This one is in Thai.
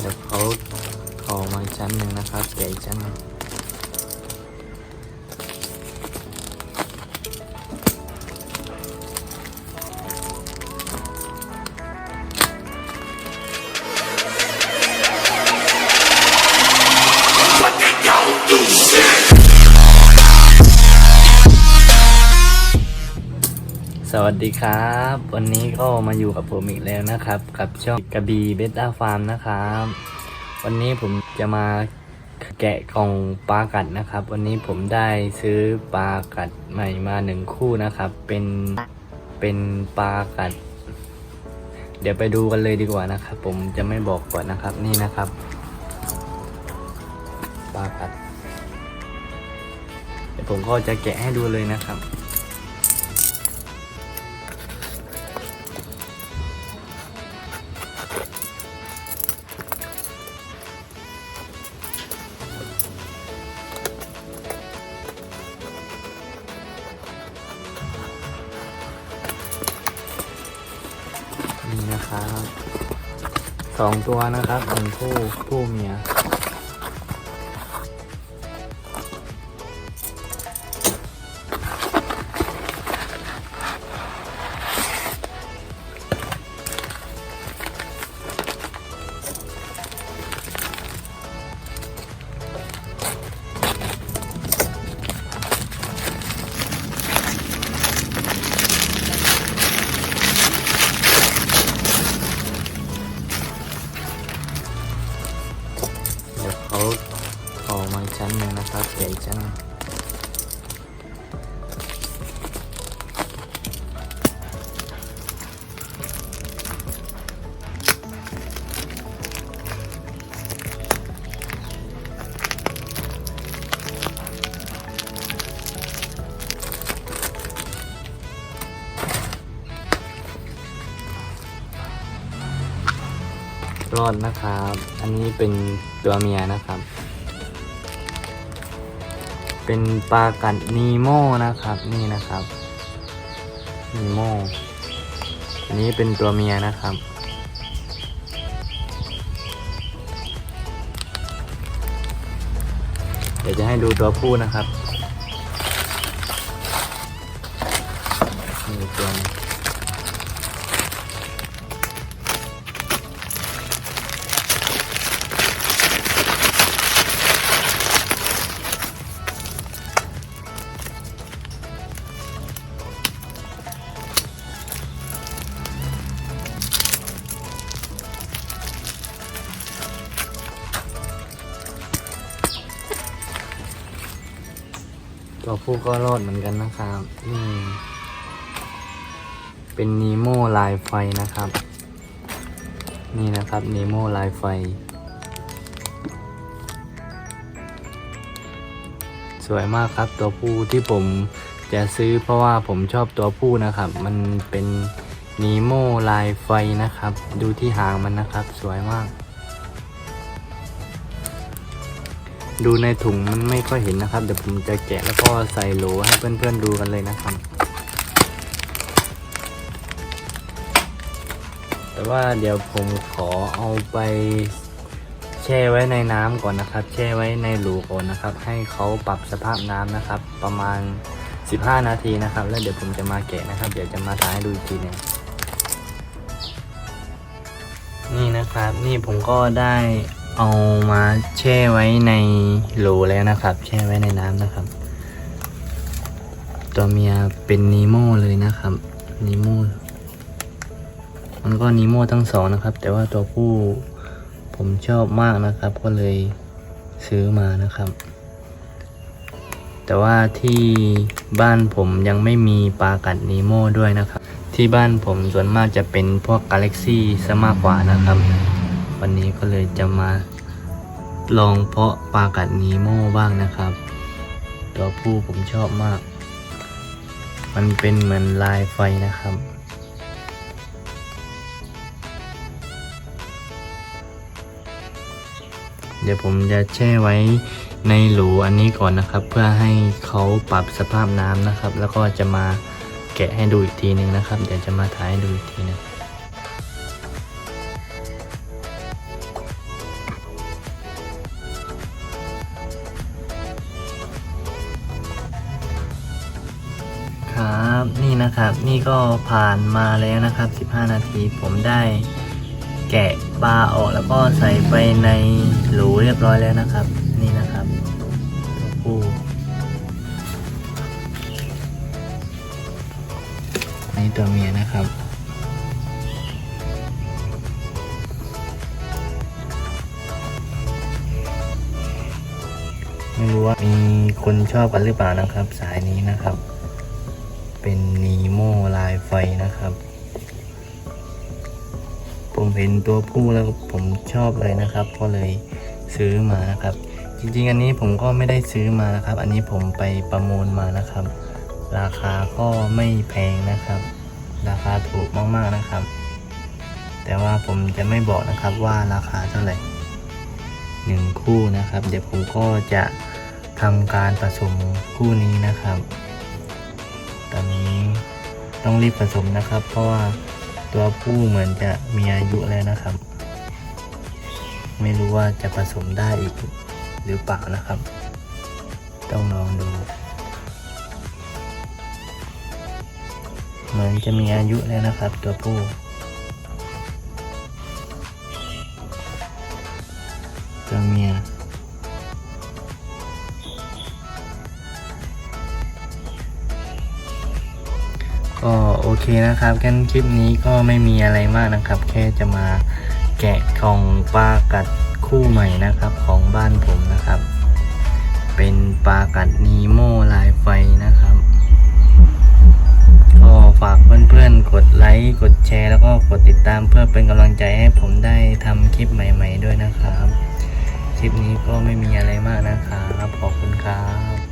เดี๋ยวเขาเอามาอีกชั้นหนึ่งนะครับแกะอีกชั้นหนึ่ง วัสดีครับ วันนี้ก็มาอยู่กับผมอีกแล้วนะครับ กับช่องกระบีเบต้าฟาร์มนะครับ วันนี้ผมจะมาแกะกล่องปลากัดนะครับ วันนี้ผมได้ซื้อปลากัดใหม่มาหนึ่งคู่นะครับ เป็นเป็นปลากัด เดี๋ยวไปดูกันเลยดีกว่านะครับ ผมจะไม่บอกก่อนนะครับนี่นะครับปลากัดเดี๋ยวผมก็จะแกะให้ดูเลยนะครับ สองตัวนะครับหนึ่งคู่คู่เมีย นะครังรอดนะครับ อันนี้เป็นตัวเมียนะครับ เป็นปลากัดนีโมนะครับ นี่นะครับนีโมอันนี้เป็นตัวเมียนะครับ เดี๋ยวจะให้ดูตัวผู้นะครับ ตัวผู้ก็รอดเหมือนกันนะครับนี่เป็นนีโมลายไฟนะครับ นี่นะครับนีโมลายไฟ สวยมากครับตัวผู้ที่ผมจะซื้อเพราะว่าผมชอบตัวผู้นะครับ มันเป็นนีโมลายไฟนะครับ ดูที่หางมันนะครับ สวยมาก ดูในถุงมันไม่ค่อยเห็นนะครับ เดี๋ยวผมจะแกะแล้วก็ใส่โหลให้เพื่อนๆดูกันเลยนะครับ แต่ว่าเดี๋ยวผมขอเอาไปแช่ไว้ในน้ำก่อนนะครับ แช่ไว้ในโหลก่อนนะครับ ให้เขาปรับสภาพน้ำนะครับ ประมาณ 15 นาทีนะครับ แล้วเดี๋ยวผมจะมาแกะนะครับ เดี๋ยวจะมาถ่ายให้ดูอีกทีหนึงนี่นะครับ นี่ผมก็ได้ เอามาแช่ไว้ในโหลแล้วนะครับ แช่ไว้ในน้ำนะครับ ตัวเมียเป็นนีโมเลยนะครับนีโมมันก็นีโมทั้งสองนะครับ แต่ว่าตัวผู้ผมชอบมากนะครับ ก็เลยซื้อมานะครับ แต่ว่าที่บ้านผมยังไม่มีปลากัดนีโมด้วยนะครับ ที่บ้านผมส่วนมากจะเป็นพวกกาแล็กซี่ซะมากกว่านะครับ วันนี้ก็เลยจะมาลองเพาะปลากัดนีโม่บ้างนะครับ ตัวผู้ผมชอบมาก มันเป็นเหมือนลายไฟนะครับ เดี๋ยวผมจะแช่ไว้ในหลูอันนี้ก่อนนะครับ เพื่อให้เขาปรับสภาพน้ำนะครับ แล้วก็จะมาแกะให้ดูอีกทีหนึงนะครับ เดี๋ยวจะมาถ่ายให้ดูอีกทีหนึง นี่นะครับ นี่ก็ผ่านมาแล้วนะครับ 15 นาที ผมได้แกะปลาออกแล้วก็ใส่ไปในหลูเรียบร้อยแล้วนะครับ นี่นะครับตัวปูนนี้ตัวเมียนะครับไม่รู้ว่ามีคนชอบกันหรือเปล่านะครับ สายนี้นะครับ เป็นนีโมลายไฟนะครับ ผมเห็นตัวผู้แล้วผมชอบเลยนะครับ ก็เลยซื้อมานะครับ จริงๆ อันนี้ผมก็ไม่ได้ซื้อมานะครับ อันนี้ผมไปประมูลมานะครับ ราคาก็ไม่แพงนะครับ ราคาถูกมากๆนะครับ แต่ว่าผมจะไม่บอกนะครับว่าราคาเท่าไหร่หนึ่งคู่นะครับ เดี๋ยวผมก็จะทำการผสมคู่นี้นะครับ ต้องรีบผสมนะครับ เพราะว่าตัวผู้เหมือนจะมีอายุแล้วนะครับ ไม่รู้ว่าจะผสมได้อีกหรือเปล่านะครับ ต้องลองดู เหมือนจะมีอายุแล้วนะครับ ตัวผู้ตัวเมีย โอเคนะครับกันคลิปนี้ก็ไม่มีอะไรมากนะครับ แค่จะมาแกะกล่องปลากัดคู่ใหม่นะครับของบ้านผมนะครับ เป็นปลากัดนีโมลายไฟนะครับก็ฝากเพื่อนๆ กดไลค์ กดแชร์ แล้วก็กดติดตามเพื่อเป็นกำลังใจให้ผมได้ทำคลิปใหม่ ๆด้วยนะครับ คลิปนี้ก็ไม่มีอะไรมากนะครับ ขอบคุณครับ